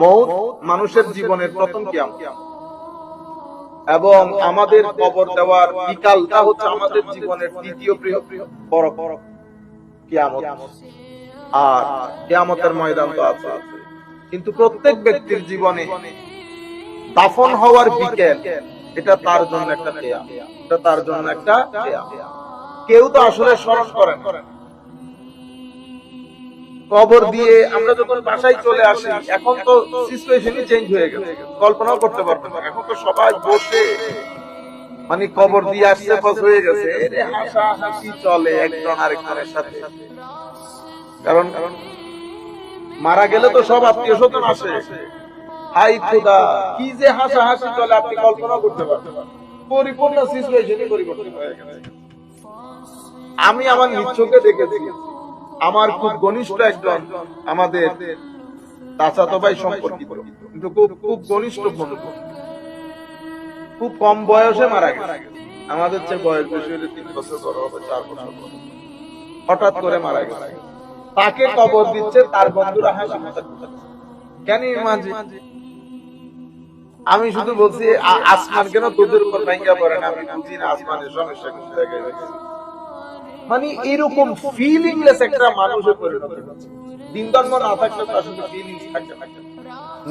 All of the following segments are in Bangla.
মৌত মানুষের জীবনের প্রথম কিয়ামত। এবং আমাদের কবর দেওয়ার বিকালটা হচ্ছে আমাদের জীবনের দ্বিতীয় প্রিয় বড় বড় কিয়ামত। আর কিয়ামতের ময়দান তো আছে। কিন্তু প্রত্যেক ব্যক্তির জীবনে দাফন হওয়ার বিকেল, এটা তার জন্য একটা কেয়াম এটা তার জন্য একটা কেয়াম কেউ তো আসলে স্মরণ করেন কবর দিয়ে আমরা যখন বাসায় চলে আসি, এখন তো সিচুয়েশনই চেঞ্জ হয়ে গেছে। কল্পনাও করতে পারবেন না। এখন তো সবাই বসে মানে কবর দিয়ে আসছে পাস হয়ে গেছে। হাসাহাসি চলে একজন আরেকজনের সাথে। কারণ মারা গেলে তো সব আত্মীয় স্বজন আসে। হাই খুদা, কি যে হাসাহাসি চলে আপনি কল্পনা করতে পারবেন পরিপূর্ণ সিচুয়েশনই পরিবর্তন হয়ে গেছে। আমি আমার চোখে দেখেছি। আমার খুব ঘনিষ্ঠ একজন আমাদের চাচাতো ভাই সম্পর্কিত। কিন্তু খুব খুব ঘনিষ্ঠ বন্ধু। খুব কম বয়সে মারা গেছে। আমাদের চেয়ে বয়স বেশি হলে তিন বছর বড় হবে, চার বছর হঠাৎ করে মারা গেছে। তাকে কবর দিচ্ছে, তার বন্ধুরা হাসি কেন মাঝে? আমি শুধু বলছি আসমান কেন তোদের উপর ভাঙ্গা পড়ে না? আমি বুঝি না আসমানের সমস্যা কোন জায়গায় রয়েছে। মানে এরকম ফিলিংলেস একটা মানুষে পরিণত হচ্ছে দিন ধর্ম না থাকলে তো আসলে ফিলিংস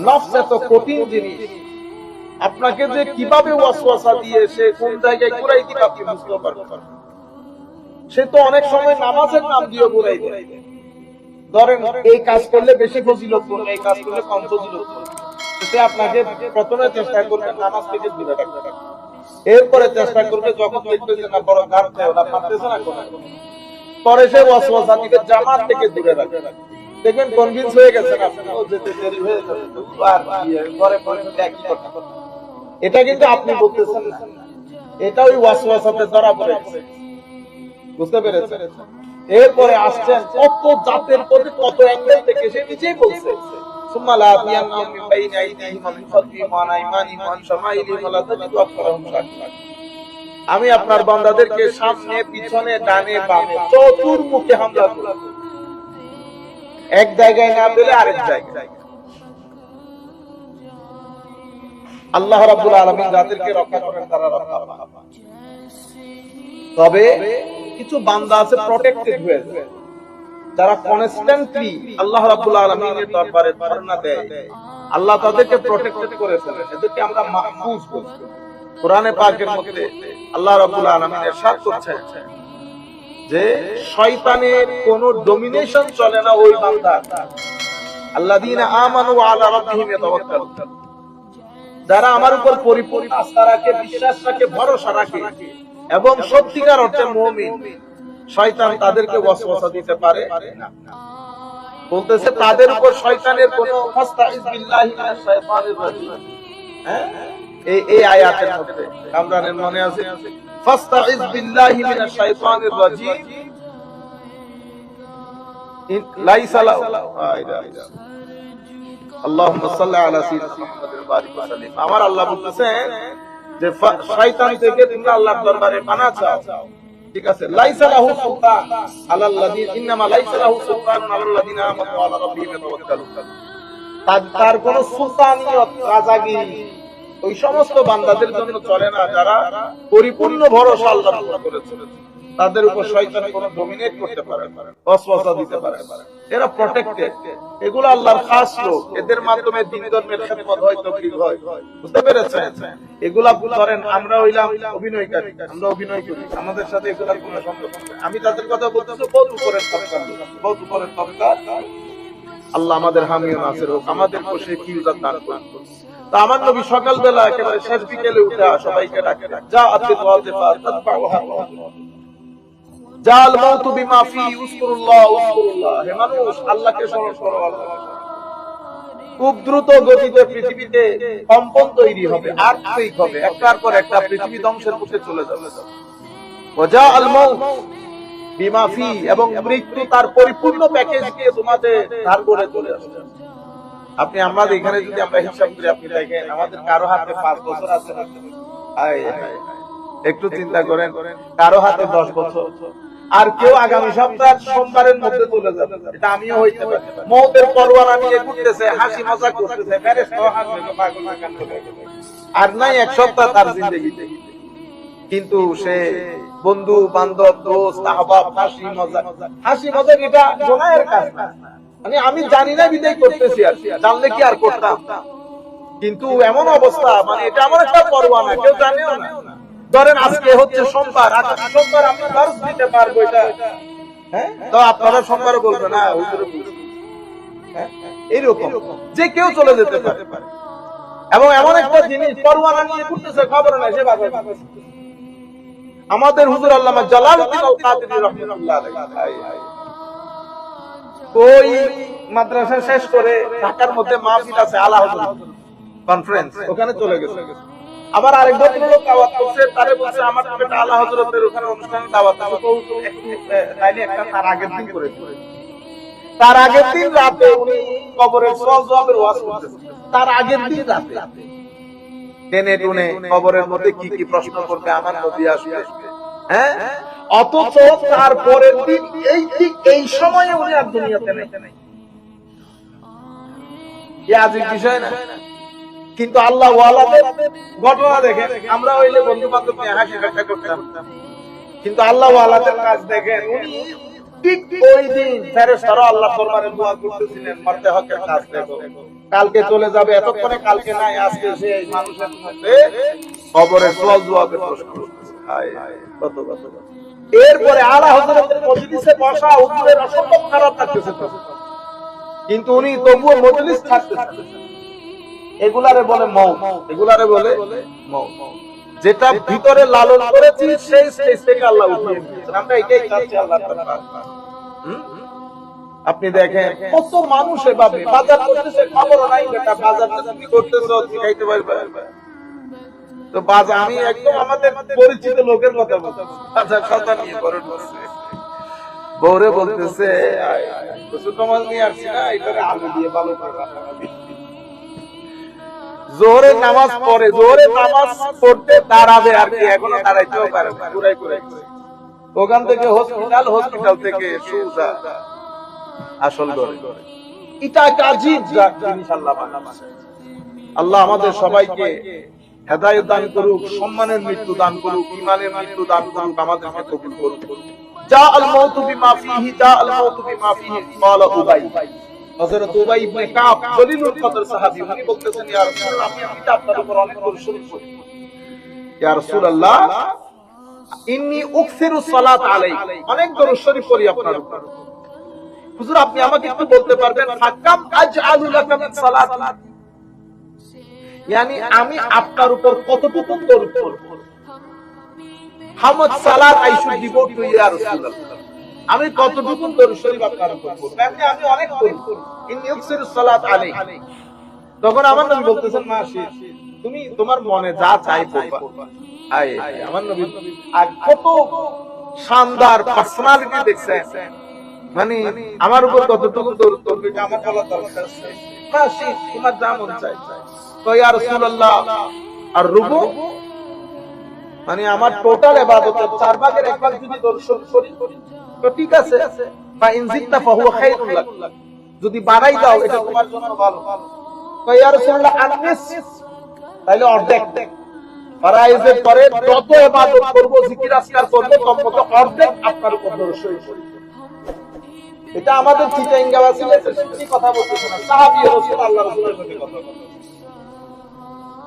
নফস এত কঠিন জিনিস। আপনাকে যে কীভাবে ওয়াসওয়াসা দিয়ে সে কোন জায়গায় ঘুরাই দিবে আপনি বুঝতে পারবেন সে তো অনেক সময় নামাজের নাম দিয়ে ঘুরাই দেয়। ধরেন, এই কাজ করলে বেশি ফজিলত, এই কাজ করলে কম ফজিলত। আপনাকে প্রথমে চেষ্টা করবে নামাজ থেকে দূরে রাখবে এরপরে চেষ্টা করবে যখন দেখবে যে না বড় ওরা পারতেছে না কোনো। পরে সে ওয়াসওয়াসা দিকে জামাত থেকে দূরে রাখবে দেখবেন কনভিন্স হয়ে ও যেতে দেরি হয়ে যাবে। আর ঘরে পরে এটা কিন্তু আপনি বলতেছেন এটা ওই ওয়াসওয়াসাতে ধরা পড়ে গেছে। বুঝতে পেরেছেন? এরপরে আসছেন কত জাতের প্রতি, কত অ্যাঙ্গেল থেকে সে নিজেই বলছে। ثم لا أتينهم من بين أيديهم ومن خلفهم وعن أيمانهم وعن شمائلهم ولا تجد أكثرهم شاكرين আমি আপনার বান্দাদেরকে সামনে পিছনে ডানে বামে চতুর্মুখে হামলা করব এক জায়গায় না পেলে আরেক জায়গায় আল্লাহ রাব্বুল আলামিন যাদেরকে রক্ষা করেন তারা রক্ষা পায় তবে কিছু বান্দা আছে প্রটেক্টেড হয়েছে যারা কনস্ট্যান্টলি আল্লাহ রাব্বুল আলামিনের দরবারে ধর্ণা দেয়, আল্লাহ তাদেরকে প্রোটেক্টেড করে এদেরকে আমরা মাহফুজ করি কোরআনে পাকের মধ্যে আল্লাহ রাব্বুল আলামিন ইরশাদ করছেন যে, শয়তানের ডমিনেশন চলে না ওই আমানু আলা রাব্বিহিম যারা আমার উপর পরিপূর্ণ আস্থা রাখে, বিশ্বাস রাখে, ভরসা রাখে এবং সত্যিকার অর্থে মুমিন। শয়তান তাদেরকে ওয়াসওয়াসা দিতে পারে? না বলতেছে তাদের উপর শয়তানের কোন ফাস্তাইজ বিল্লাহি মিনাশ শাইতানির রাজিম। হ্যাঁ? এই এই আয়াতের মধ্যে। কামরানের মনে আছে ফাস্তাইজ বিল্লাহি মিনাশ শাইতানির রাজিম। লাইসা আইদা আল্লাহুম্মা সাল্লি আলা সাইয়্যিদিনা মুহাম্মাদিন বারিক ওয়া সাল্লিম আমার আল্লাহ বলতেছেন যে শয়তান থেকে তোমরা আল্লাহর দরবারে পানা চাও। ঠিক আছে ইন্নামা আমানু ওয়া আলা রাব্বিহিম তার কোন সুলতানিয়ত রাজাগিরি ওই সমস্ত বান্দাদের জন্য চলে না যারা পরিপূর্ণ ভরসা আল্লাহর উপর করেছে তাদের উপর শয়তান কোনো ডমিনেট করতে পারে না দিতে পারে এরা প্রটেক্টেড এগুলো আল্লাহর খাস লোক। এদের মাধ্যমে দিন ধর্মের খেদমত হয় তৌফিক হয়। বুঝতে পেরেছেন? এগুলা ধরেন, আমরা হইলাম অভিনয়কারী। আমরা অভিনয় করি। আমাদের সাথে এগুলা কোনো সম্পর্ক। আমি তাদের কথা বলতেছি, বহুত উপরের তবকার বহুত উপরের তবকার। আল্লাহ আমাদের হামিও নাসের হোক, আমাদের বসে কি উজাত দান করুন। তা আমার নবী সকালবেলা একেবারে শেষ বিকেলে উঠে সবাইকে ডাকে, যা আতে দোয়াতে পার তাতবাউহা জাল হে মানুষ, আল্লাহকে স্মরণ করো করো। খুব দ্রুত গতিতে পৃথিবীতে কম্পন তৈরি হবে হবে, একটার পর একটা পৃথিবী ধ্বংসের মুখে চলে যাবে। ওজা আল এবং মৃত্যু তার পরিপূর্ণ প্যাকেজ দিয়ে তোমাদের ধার করে চলে আসবে। আপনি আমাদের এখানে যদি আমরা হিসাব করি, আপনি দেখেন, আমাদের কারও হাতে পাঁচ বছর আছে। একটু চিন্তা করেন, কারও হাতে দশ বছর। আর কেউ আগামী সপ্তাহ সোমবারের মধ্যে চলে যাবে। এটা আমিও হইতে পারি। মৌতের পরোয়ানা নিয়ে ঘুরতেছে হাসি মজা করতেছে। আর নাই এক সপ্তাহ তার জিন্দগিতে। কিন্তু সে বন্ধু, বান্ধব, দোস্ত, আহবাব, হাসি মজা হাসি মজা এটা গোনায়ের কাজ মানে আমি জানি না বিদায় করতেছি আর। জানলে কি আর করতাম? কিন্তু এমন অবস্থা মানে এটা আমার একটা পরোয়ানা, কেউ জানেও না। ধরেন আজকে হচ্ছে সোমবার আজকে সোমবার আমি দর্শ দিতে পারব এটা হ্যাঁ? তো আপনারা বলবেন না হুজুরে হ্যাঁ? এইরকম, যে কেউ চলে যেতে পারে। এবং এমন একটা জিনিস নিয়ে ঘুরতেছে, খবর নাই আমাদের হুজুর জালালউদ্দিন আল কাদেরী ওই মাদ্রাসা শেষ করে ঢাকার মধ্যে মাহফিল আছে আলা কনফারেন্স ওখানে চলে গেছে। আবার আরেক ভদ্রলোক দাওয়াত করছে, তারে বলছে, আমার তো এটা আলা হযরতের ওখানে অনুষ্ঠানে দাওয়াত আছে। তো তাইলে একটা তার আগের দিন করে তার আগের দিন রাতে উনি কবরের সওয়াল জবাবের ওয়াজ করতেছেন তার আগের দিন রাতে টেনে টুনে কবরের মধ্যে কি কি প্রশ্ন করবে, আমার নবী আসবে। হ্যাঁ? অথচ তার পরের দিন এই ঠিক এই সময়ে উনি আর দুনিয়াতে নেই। কি আজীব বিষয় না? কিন্তু আল্লাহ ঘটনা দেখেন, আমরা হইলে বন্ধু বান্ধব হাসি ঠাট্টা করতাম। কিন্তু আল্লাহ কাজ দেখেন, উনি দেখো। এরপরে আলা বসা হুজুরের অসম্ভব খারাপ কিন্তু উনি তবুও মজলিস ছাড়তেছেন এগুলারে বলে মৌ। এগুলারে বলে মৌ। যেটা ভিতরে লালন করেছি সেই স্টেজ থেকে আল্লাহ উঠিয়ে দিয়েছেন আমরা এটাই চাচ্ছি আল্লাহ আপনি দেখেন কত মানুষ এভাবে বাজার করতেছে খবর নাই বেটা বাজার তুমি করতেছো তুমি খাইতে পারবে? তো বাজার আমি একদম আমাদের পরিচিত লোকের কথা বাজার কথা নিয়ে করে বৌরে বলতেছে আয়, আয়, নিয়ে আসছি না এটারে আলু দিয়ে ভালো করে রান্না। জোহরের নামাজ পড়ে জোহরের নামাজ পড়তে দাঁড়াবে আর কি এখনও দাঁড়াইতেও পারে না, ঘুরাই ঘুরাই ওখান থেকে হসপিটাল হসপিটাল থেকে সুজা। আসল করে এটা আল্লাহ আমাদের সবাইকে হেদায়েত দান করুক সম্মানের মৃত্যু দান করুক ইমানের মৃত্যু দান করুক আমাদেরকে কবুল করুক। যা আল মাউতু বিমা ফিহি যা আল মাউতু বিমা ফিহি ক্বালা উবাই। হযরত উবাই ইবনে কাব জলিলুল কদর সাহাবী, উনি বলতেছেন, ইয়া রাসূলুল্লাহ আমি আপনার উপর অনেক করি। ইয়া রাসূলুল্লাহ, ইন্নী উকসিরু সালাত অনেক দরুদ শরীফ আপনার উপর। হুজুর, আপনি আমাকে একটু বলতে পারবেন, ফাকাম আজআলু সালাত? আমি আপনার উপর কতটুকু দরুদ হামদ সালাত টু ইয়া রাসূলুল্লাহ? আমি কতটুকু উপর তখন আমার নবী বলতেছেন মাসি তুমি তোমার মনে যা চাই আমার নবী, আর কত শানদার পার্সোনালিটি দেখছেন। মানে আমার উপর কতটুকু তোমার যা মন চাই। আর রুকু মানে আমার টোটাল ইবাদতের চার ভাগের এক ভাগ যদি দর্শন করি তো ঠিক আছে। বা ইনজিতনা ফাহুয়া খায়রুল লাক। যদি বাড়াই দাও, এটা তোমার জন্য ভালো। ইয়া রাসূলুল্লাহ তাইলে অর্ধেক। পরে ইবাদত করব, জিকির আজকার করব, তত অর্ধেক আপনার উপর দর্শন এটা আমাদের চিটাইঙ্গাবাসী কথা বলতেছে না সাহাবী রাসূল আল্লাহ রাসূলের কথা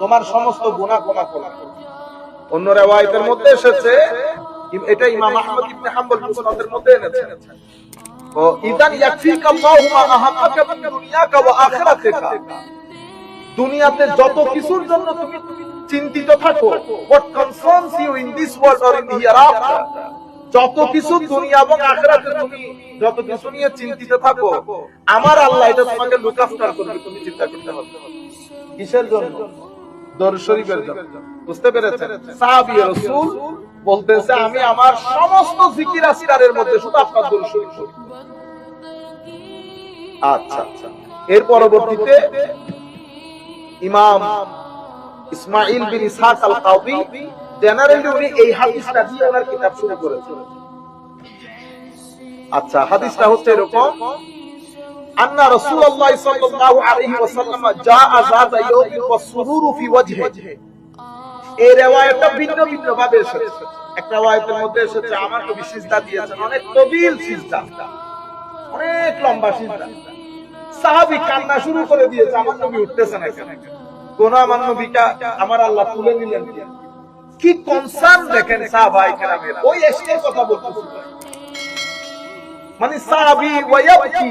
তোমার সমস্ত গুনাহ ক্ষমা করবেন অন্য রিওয়ায়াতের মধ্যে এসেছে এটা ইমাম আহমদ ইবনে হাম্বল মুসনাদের মধ্যে এনেছেন ও, ইদান ইয়াকফিকা আল্লাহু মা আহাম্মাকা মিন দুনিয়াকা ওয়া আখিরাতিকা। দুনিয়াতে যত কিছুর জন্য তুমি চিন্তিত থাকো, what concerns you in this world or in hereafter, যত কিছু দুনিয়া এবং আখিরাতে তুমি যত কিছু নিয়ে চিন্তিত থাকো, আমার আল্লাহ এটা তোমাকে লুক আফটার করবে, তুমি চিন্তা করতে হবে। কিসের জন্য? শরীফের বুঝতে পেরেছেন? সাহাবী রাসূল বলতেছে আমি আমার সমস্ত জিকির আসকারের মধ্যে শুধু আপনার দরুদ শরীফ আচ্ছা আচ্ছা। এর পরবর্তীতে ইমাম ইসমাইল বিন ইসহাক আল কাউবি জেনারেলি উনি এই হাদিসটা দিয়ে ওনার কিতাব শুরু করেছেন। আচ্ছা হাদিসটা হচ্ছে এরকম রাসূলুল্লাহ সাল্লাল্লাহু আলাইহি ওয়াসাল্লাম জাআ যাতা ইয়াউমিন ওয়াস সুরুরু ফি ওয়াজহি। এই রিওয়ায়াতটা ভিন্ন ভিন্ন ভাবে এসেছে। একটা রিওয়ায়াতের মধ্যে এসেছে, আমার নবী সিজদা দিয়েছেন, অনেক তবিল সিজদা। অনেক লম্বা সিজদা। সাহাবী কান্না শুরু করে দিয়েছে, আমার কোন আমার নবীটা আমার আল্লাহ তুলে নিলেন কি? কনসার্ন দেখেন সাহাবাই ওই কথা বলতেছে। মানে সাহাবী ওয়ায়াবকি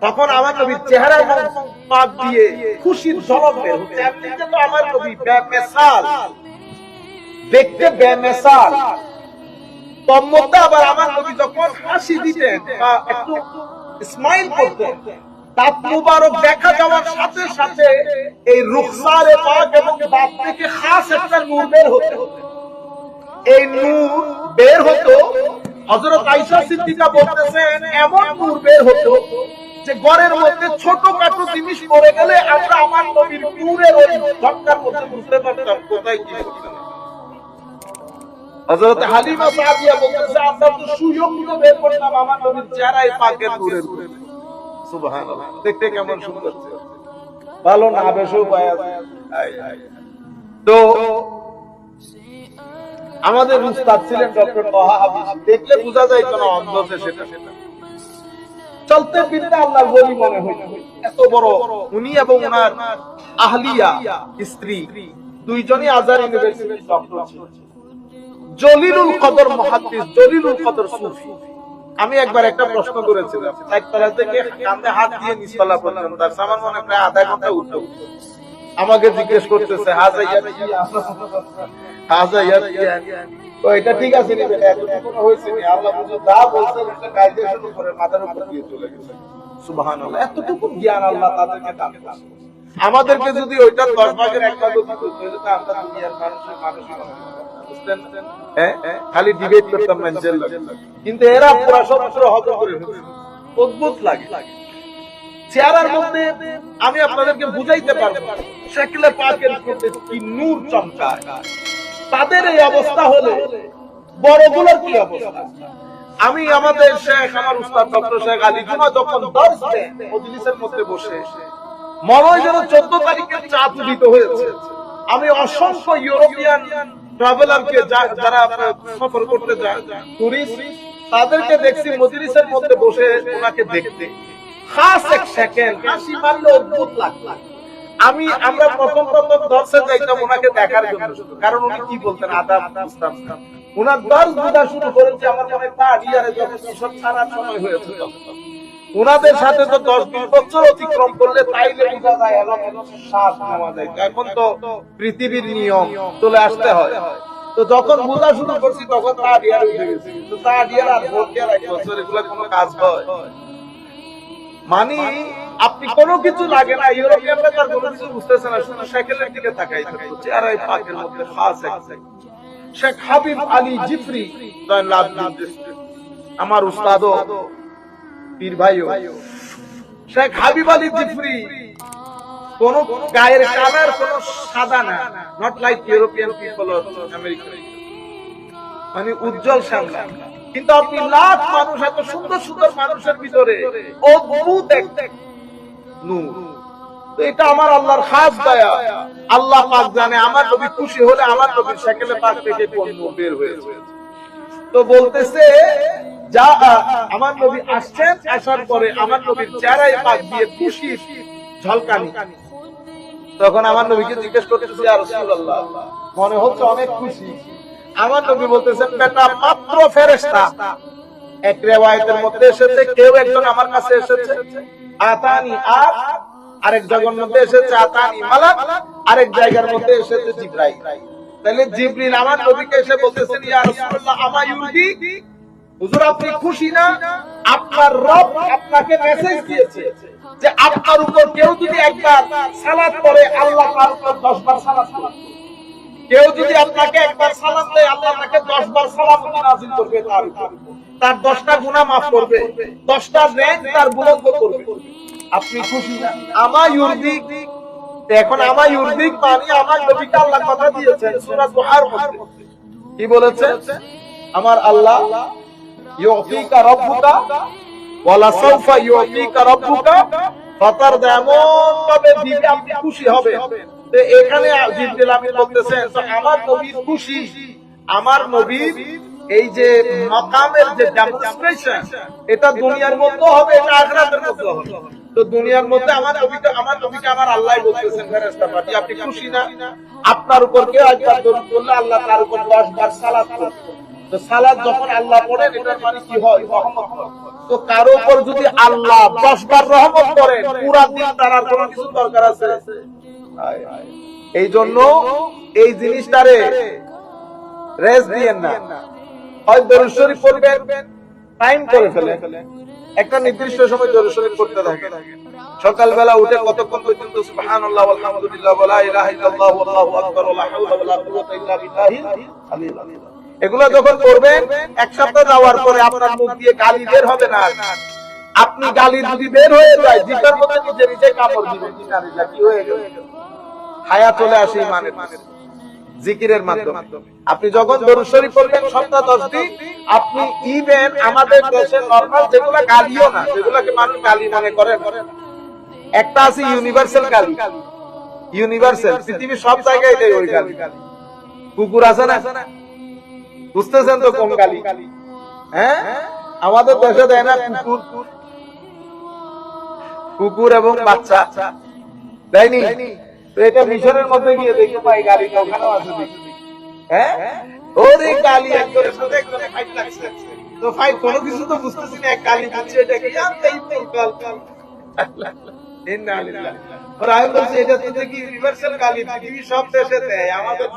তখন আমার নবীর চেহারা এবং দিয়ে খুশির ঝলক বের হচ্ছে এমনিতে তো আমার নবী বেমেসাল দেখতে বেমেসাল তন্মধ্যে আবার আমার নবী যখন হাসি দিতেন বা একটু স্মাইল করতেন দাঁত মুবারক দেখা যাওয়ার সাথে সাথে এই রুখসারে পাক এবং দাঁত থেকে খাস একটা নূর বের হতো। এই নূর বের হতো হযরত আয়েশা সিদ্দিকা বলতেছেন এমন নূর বের হতো যে ঘরের মধ্যে ছোটখাটো জিনিস পড়ে গেলে আমরা আমার নবীর নূরের ওই ঝটকার মধ্যে বুঝতে পারতাম কোথায় কি হযরত হালিমা সাদিয়া বলতেছে, আমরা তো সুযোগ বের করতাম আমার নবীর চেহারায় পাকের নূরের সুবহানাল্লাহ। দেখতে কেমন সুন্দর ভালো না, বেশও পায়। তো আমাদের উস্তাদ ছিলেন ডক্টর তহা হাফিজ দেখলে বোঝা যায় কোন অন্ধ সেটা সেটা। চলতে ফিরতে আল্লাহর বলি মনে হয়। এত বড় উনি এবং ওনার আহলিয়া স্ত্রী, দুইজনই আজার ছিলেন। জলিলুল কদর মহাদ্দিস, জলিলুল কদর সুফি। আমি একবার একটা প্রশ্ন করেছিলাম একতলা থেকে কান্দে হাত দিয়ে নিচতলা পর্যন্ত আমার মনে প্রায় আধা ঘণ্টা উঠে আমাকে জিজ্ঞেস করতেছে আমাদেরকে যদি ওইটা দশ ভাগের এক ভাগ দিত, তাহলে তো আমরা দুনিয়ার মানুষের মানুষ হ্যাঁ? খালি ডিবেট করতাম কিন্তু এরা পুরা সমস্ত হজম করে। অদ্ভুত লাগে। চেহারার মধ্যে আমি আপনাদেরকে বুঝাইতে পারব। শেকলে পাকের মধ্যে কি নূর চমকায় তাদের এই অবস্থা হলে বড়গুলোর কি অবস্থা আমি আমাদের শেখ, আমার উস্তাদ ডক্টর শেখ আলী জুমা যখন দর্শ মজলিসের মধ্যে বসে মনে যেন চোদ্দ তারিখের চাঁদ উদিত হয়েছে, আমি অসংখ্য ইউরোপিয়ান ট্রাভেলারকে যারা সফর করতে যায়, টুরিস্ট, তাদেরকে দেখছি মজলিসের মধ্যে বসে ওনাকে দেখতে আমি, আমরা প্রথম প্রথম দর্শে যাইতাম ওনাকে দেখার জন্য কারণ উনি কি বলতেন? বুঝতাম ওনার বোঝা শুরু করেছে, আমার মনে যখন সময় হয়েছে ওনাদের সাথে তো দশ বছর অতিক্রম করলে এখন তো পৃথিবীর নিয়ম, চলে আসতে হয়। তো যখন বোঝা শুরু করছি, তখন তা ডিয়ার উঠে গেছে। তো আর ভোট ডিয়ার এক বছর এগুলো কোনো কাজ হয়। মানে আপনি কোনো কিছু লাগে না ইউরোপিয়ানরা তার কোনো কিছু বুঝতেছে না, শুধু সাইকেলের দিকে তাকাই মধ্যে খাস এক শেখ হাবিব আলী জিফরি আমার উস্তাদও, পীর শেখ হাবিব আলী জিফরি, কোন গায়ের কালার, কোন সাদা না। Not like European people American মানে উজ্জ্বল শ্যামলা। কিন্তু আপনি লাখ মানুষ, এত সুন্দর সুন্দর মানুষের ভিতরে। এক নূর। তো এটা আমার আল্লাহর খাস দয়া। আল্লাহ পাক জানে, আমার নবী খুশি হলে আমার নবীর সেকেলে পাক থেকে নূর বের হয়েছে। তো বলতেছে, যা আমার নবী আসছেন, আসার পরে আমার নবীর চেহারায় পাক দিয়ে খুশি, ঝলকানি। তখন আমার নবীকে জিজ্ঞেস করতেছে, ইয়া রাসূলুল্লাহ, মনে হচ্ছে অনেক খুশি। আমার নবী বলতেছেন, বেটা, মাত্র ফেরেশতা। এক রেওয়ায়েতের মধ্যে এসেছে, কেউ একজন আমার কাছে এসেছে, আতানি আর আরেক জায়গার মধ্যে এসেছে, আতানি মালাক। আরেক জায়গার মধ্যে এসেছে, জিব্রাইল। তাহলে জিবরিল আমার নবীকে এসে বলতেছেন, ইয়া রাসূলুল্লাহ, আমা ইউরদি? হুজুর, আপনি খুশি না? আপনার রব আপনাকে মেসেজ দিয়েছে যে আপনার উপর কেউ যদি একবার সালাত করে আল্লাহ তার উপর 10 বার সালাত করবে কেউ যদি আপনাকে একবার সালাম দেয়, আল্লাহ তাকে 10 বার সালাম নাযিল করবে তার তার 10টা গুনাহ maaf করবে। 10টা র‍্যাঙ্ক তার বুলন্দ করবে। আপনি খুশি না? আমা ইউরদিক। এখন আমা ইউরদিক মানে আমার নবীকে আল্লাহ কথা দিয়েছেন সূরা দুহার মধ্যে। কি বলেছে? আমার আল্লাহ ইউতিকা রাব্বুকা ওয়ালা সাউফা ইউতিকা রাব্বুকা ফাতার এমন ভাবে দিবে আপনি খুশি হবে তো এখানে জিবরিল আমিন বলতেছেন আমার নবীর খুশি। আমার নবীর এই যে মাকামের যে ডেমনস্ট্রেশন এটা দুনিয়ার মধ্যে হবে, এটা আখিরাতের মধ্যে হবে। তো দুনিয়ার মধ্যে আমার নবীকে আমার নবীকে আমার আল্লাহ বলতেছেন, ফেরেশতা পাঠিয়ে আপনি খুশি না? আপনার উপর একবার দরুদ আল্লাহ তার উপর 10 বার সালাত তো সালাত যখন আল্লাহ পড়েন, এটার মানে কি হয়? তো কারও উপর যদি আল্লাহ 10 বার রহমত করেন, পুরা দিন তার আর কোনো কিছু দরকার আছে? এই জন্য এই জিনিসটারে রেস্ট দিয়েন না। হয় দরুদ শরীফ পড়বেন টাইম করে ফেলেন। একটা নির্দিষ্ট সময় দরুদ শরীফ পড়তে থাকেন। সকালবেলা উঠে কতক্ষণ পর্যন্ত সুবহানাল্লাহ আলহামদুলিল্লাহ ওয়া ইলাহা ইল্লাল্লাহ আল্লাহু আকবার ওয়া লা হাওলা ওয়া লা কুওয়াতা ইল্লা আলিয়্যিল আযীম এগুলো যখন করবেন এক সপ্তাহ যাওয়ার পরে আপনার মুখ দিয়ে গালি বের হবে না। আপনি গালি যদি বের হয়ে যায় জিকার মধ্যে নিজে নিজে কামড় দিবেন। কি হয়ে গেল? হায়া চলে আসে ইমানের জিকিরের মাধ্যমে। আপনি যখন দরুদ শরীফ পড়বেন, সপ্তাহ 10 দিন, আপনি ইভেন আমাদের দেশে নরমাল যেগুলা গালিও না যেগুলাকে মানুষ গালি মনে করেন একটা আছে ইউনিভার্সাল গালি। ইউনিভার্সাল পৃথিবীর সব জায়গায় দেয় ওই গালি। কুকুর আছে না? বুঝতেছেন তো কোন গালি? হ্যাঁ? আমাদের দেশে দেয় না কুকুর। কুকুর এবং বাচ্চা। দেয়নি? তো এটা মিশরের মধ্যে গিয়ে দেখতে পাই ওখানেও আছে দেখি। হ্যাঁ? ওরে গালি একজনের সাথে একজনের ফাইট লাগছে তো ফাইট কোনো কিছু তো বুঝতেছি না গালি দিচ্ছে এটা কি জানতে এই কাল কাল। ইন্নালিল্লাহ। আর আমি বলছি এটা তো দেখি ইউনিভার্সাল গালি পৃথিবীর সব দেশে দেয়। আমাদের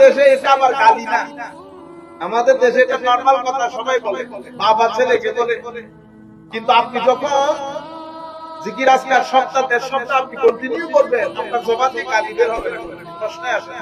দেশে এটা আবার গালি না। আমাদের দেশে এটা নরমাল কথা সবাই বলে। বাবা ছেলেকে বলে। কিন্তু আপনি যখন জিকির আজকাল সপ্তাহ দেড় সপ্তাহ আপনি কন্টিনিউ করবেন। আপনার জবান কালিদের হবে প্রশ্ন আসে